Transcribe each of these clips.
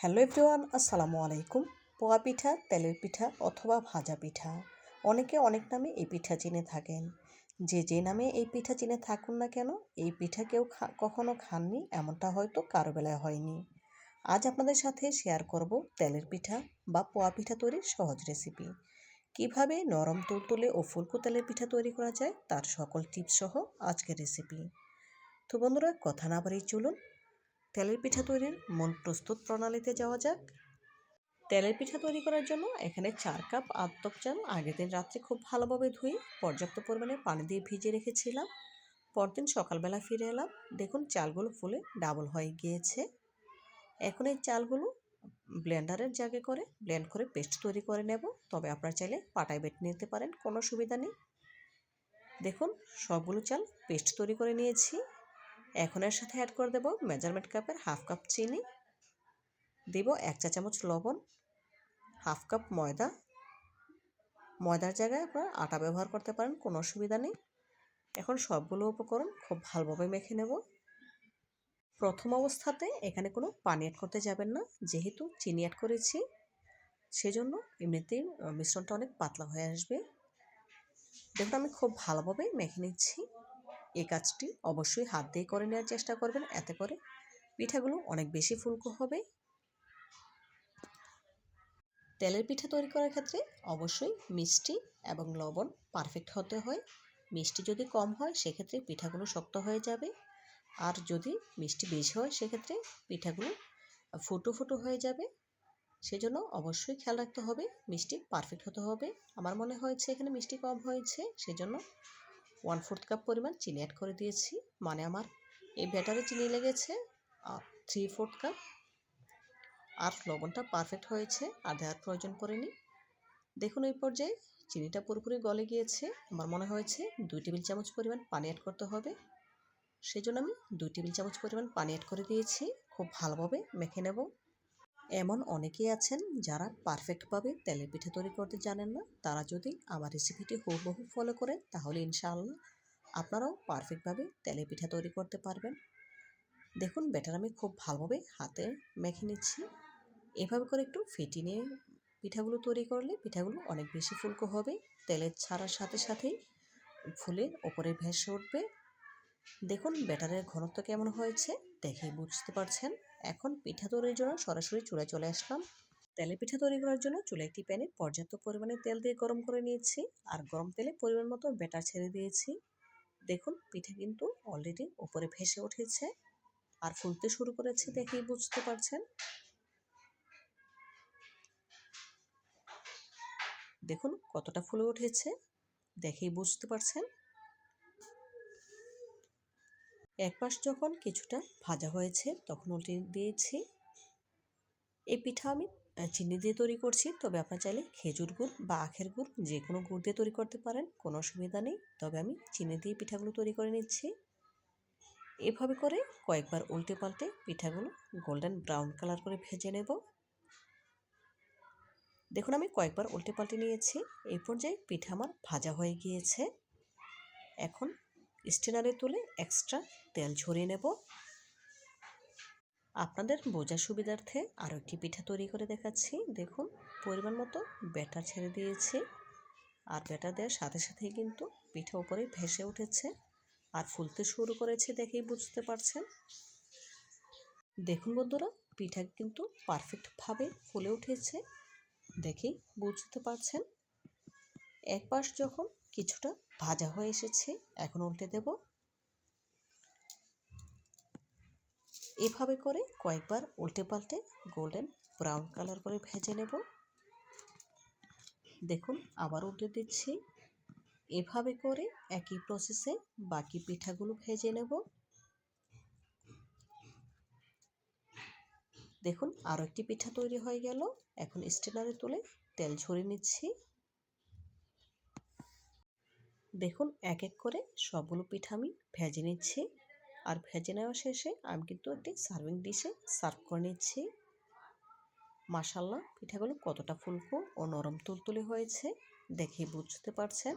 Hello everyone, আসসালামু আলাইকুম। পোয়া পিঠা, তেলের পিঠা অথবা ভাজা পিঠা, অনেকে অনেক নামে এই পিঠা চিনে থাকেন। যে যে নামে এই পিঠা চিনে থাকুন না কেন, এই পিঠা কেউ কখনো খাননি, এমনটা হয়তো কারও বেলায় হয়নি। আজ আপনাদের সাথে শেয়ার করব তেলের পিঠা বা পোয়া পিঠা তৈরির সহজ রেসিপি কীভাবে নরম তুলতুলে ও ফুলকো তেলের পিঠা তৈরি করা যায়, তার সকল টিপস সহ আজকের রেসিপি তো বন্ধুরা, কথা না বাড়িয়ে চলুন তেলের পিঠা তৈরির মূল প্রস্তুত প্রণালীতে যাওয়া যাক। তেলের পিঠা তৈরি করার জন্য এখানে চার কাপ আতপ চাল আগের দিন রাত্রে খুব ভালোভাবে ধুয়ে পর্যাপ্ত পরিমাণে পানি দিয়ে ভিজিয়ে রেখেছিলাম। পরদিন সকালবেলা ফিরে এলাম। দেখুন চালগুলো ফুলে ডাবল হয়ে গিয়েছে। এখন এই চালগুলো ব্লেন্ডারের জায়গায় করে ব্লেন্ড করে পেস্ট তৈরি করে নেব। তবে আপনারা চাইলে পাটায় বেটে নিতে পারেন, কোনো সুবিধা নেই। দেখুন সবগুলো চাল পেস্ট তৈরি করে নিয়েছি। এখন এর সাথে অ্যাড করে দেব মেজারমেন্ট কাপের হাফ কাপ চিনি। দেব এক চা চামচ লবণ হাফ কাপ ময়দা। ময়দার জায়গায় আপনারা আটা ব্যবহার করতে পারেন, কোনো অসুবিধা নেই। এখন সবগুলো উপকরণ খুব ভালোভাবে মেখে নেব। প্রথম অবস্থাতে এখানে কোনো পানি অ্যাড করতে যাবেন না, যেহেতু চিনি অ্যাড করেছি, সেজন্য এমনিতেই মিশ্রণটা অনেক পাতলা হয়ে আসবে। দেখুন আমি খুব ভালোভাবে মেখে নিচ্ছি। এই কাজটি অবশ্যই হাত দিয়ে করে নেওয়ার চেষ্টা করবেন। এতে করে পিঠাগুলো অনেক বেশি ফুলকো হবে। তেলের পিঠা তৈরি করার ক্ষেত্রে অবশ্যই মিষ্টি এবং লবণ পারফেক্ট হতে হয়। মিষ্টি যদি কম হয়, সেক্ষেত্রে পিঠাগুলো শক্ত হয়ে যাবে। আর যদি মিষ্টি বেশি হয়, সেক্ষেত্রে পিঠাগুলো ফুটো ফুটো হয়ে যাবে। সেজন্য অবশ্যই খেয়াল রাখতে হবে, মিষ্টি পারফেক্ট হতে হবে। আমার মনে হয়েছে এখানে মিষ্টি কম হয়েছে, সেজন্য ওয়ান ফোর্থ কাপ পরিমাণ চিনি অ্যাড করে দিয়েছি। মানে আমার এই ব্যাটারে চিনি লেগেছে থ্রি ফোর্থ কাপ আর লবণটা পারফেক্ট হয়েছে, আর দেওয়ার প্রয়োজন পড়েনি। দেখুন এই পর্যায়ে, চিনিটা পুরোপুরি গলে গিয়েছে। আমার মনে হয়েছে দুই টেবিল চামচ পরিমাণ পানি অ্যাড করতে হবে। সেজন্য আমি দুই টেবিল চামচ পরিমাণ পানি অ্যাড করে দিয়েছি। খুব ভালোভাবে মেখে নেব। এমন অনেকেই আছেন যারা পারফেক্টভাবে তেলের পিঠে তৈরি করতে জানেন না। তারা যদি আমার রেসিপিটি হুবহু ফলো করেন, তাহলে ইনশাআল্লাহ আপনারাও পারফেক্টভাবে তেলের পিঠা তৈরি করতে পারবেন। দেখুন, ব্যাটার আমি খুব ভালোভাবে হাতে মেখে নিচ্ছি। এভাবে করে একটু ফেটি নিয়ে পিঠাগুলো তৈরি করলে পিঠাগুলো অনেক বেশি ফুলকো হবে। তেলের ছাড়ার সাথে সাথেই ফুলে ওপরে ভেসে উঠবে। দেখুন, ব্যাটারের ঘনত্ব কেমন হয়েছে দেখেই বুঝতে পারছেন। এখন পিঠা তৈরির জন্য সরাসরি চুলায় চলে আসলাম। তেলে পিঠা তৈরি করার জন্য চুলে একটি প্যানে পর্যাপ্ত পরিমাণে তেল দিয়ে গরম করে নিয়েছি আর গরম তেলে পরিমাণ মতো ব্যাটার ছেড়ে দিয়েছি। দেখুন, পিঠা কিন্তু অলরেডি উপরে ভেসে উঠেছে আর ফুলতে শুরু করেছে দেখেই বুঝতে পারছেন। দেখুন, কতটা ফুলে উঠেছে দেখেই বুঝতে পারছেন। এক পাশ যখন কিছুটা ভাজা হয়েছে, তখন উল্টে দিয়েছি। এই পিঠা আমি চিনি দিয়ে তৈরি করছি। তবে আপনার চাইলে খেজুর গুড় বা আখের গুড় যে কোনো গুড় দিয়ে তৈরি করতে পারেন, কোনো অসুবিধা নেই। তবে আমি চিনি দিয়ে পিঠাগুলো তৈরি করে নিচ্ছি। এভাবে করে কয়েকবার উল্টে পাল্টে পিঠাগুলো গোল্ডেন ব্রাউন কালার করে ভেজে নেব। দেখুন, আমি কয়েকবার উল্টে পাল্টে নিয়েছি। এই পর্যায়ে পিঠা আমার ভাজা হয়ে গিয়েছে। এখন স্টেনারে তুলে এক্সট্রা তেল ঝরিয়ে নেব। আপনাদের বোঝার সুবিধার্থে আরও একটি পিঠা তৈরি করে দেখাচ্ছি। দেখুন, পরিমাণ মতো ব্যাটার ছেড়ে দিয়েছি। আর ব্যাটার দেওয়ার সাথে সাথেই কিন্তু পিঠা উপরে ভেসে উঠেছে। আর ফুলতে শুরু করেছে দেখেই বুঝতে পারছেন। দেখুন বন্ধুরা, পিঠা কিন্তু পারফেক্টভাবে ফুলে উঠেছে। দেখেই বুঝতে পারছেন। এক পাশ যখন কিছুটা ভাজা হয়ে এসেছে, এখন উল্টে দেব। এভাবে করে কয়েকবার উল্টে পাল্টে গোল্ডেন ব্রাউন কালার করে ভেজে নেব। দেখুন, আবার উল্টে দিচ্ছি। এভাবে করে একই প্রসেসে বাকি পিঠাগুলো ভেজে নেব। দেখুন আরও একটি পিঠা তৈরি হয়ে গেল। এখন স্টেনারে তুলে তেল ঝরিয়ে নিচ্ছি। দেখুন এক এক করে সবগুলো পিঠা আমি ভেজে নিচ্ছি। আর ভেজে নেওয়া শেষে আমি কিন্তু একটি সার্ভিং ডিশে সার্ভ করে নিচ্ছি। মাসাল্লাহ পিঠাগুলো কতটা ফুলকো ও নরম তুলতুলে হয়েছে দেখে বুঝতে পারছেন।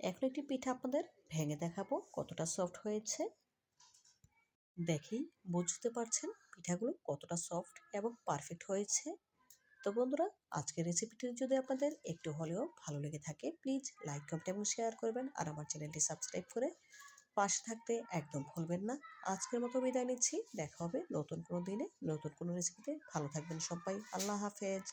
এখন একটি পিঠা আপনাদের ভেঙে দেখাবো কতটা সফট হয়েছে। দেখেই বুঝতে পারছেন, পিঠাগুলো কতটা সফট এবং পারফেক্ট হয়েছে। তো বন্ধুরা, আজকের রেসিপিটি যদি আপনাদের একটু হলেও ভালো লেগে থাকে প্লিজ লাইক কমেন্ট এবং শেয়ার করবেন আর আমার চ্যানেলটি সাবস্ক্রাইব করে পাশে থাকতে একদম ভুলবেন না। আজকের মতো বিদায় নিচ্ছি। দেখা হবে নতুন কোনো দিনে, নতুন কোনো রেসিপিতে ভালো থাকবেন সবাই। আল্লাহ হাফেজ।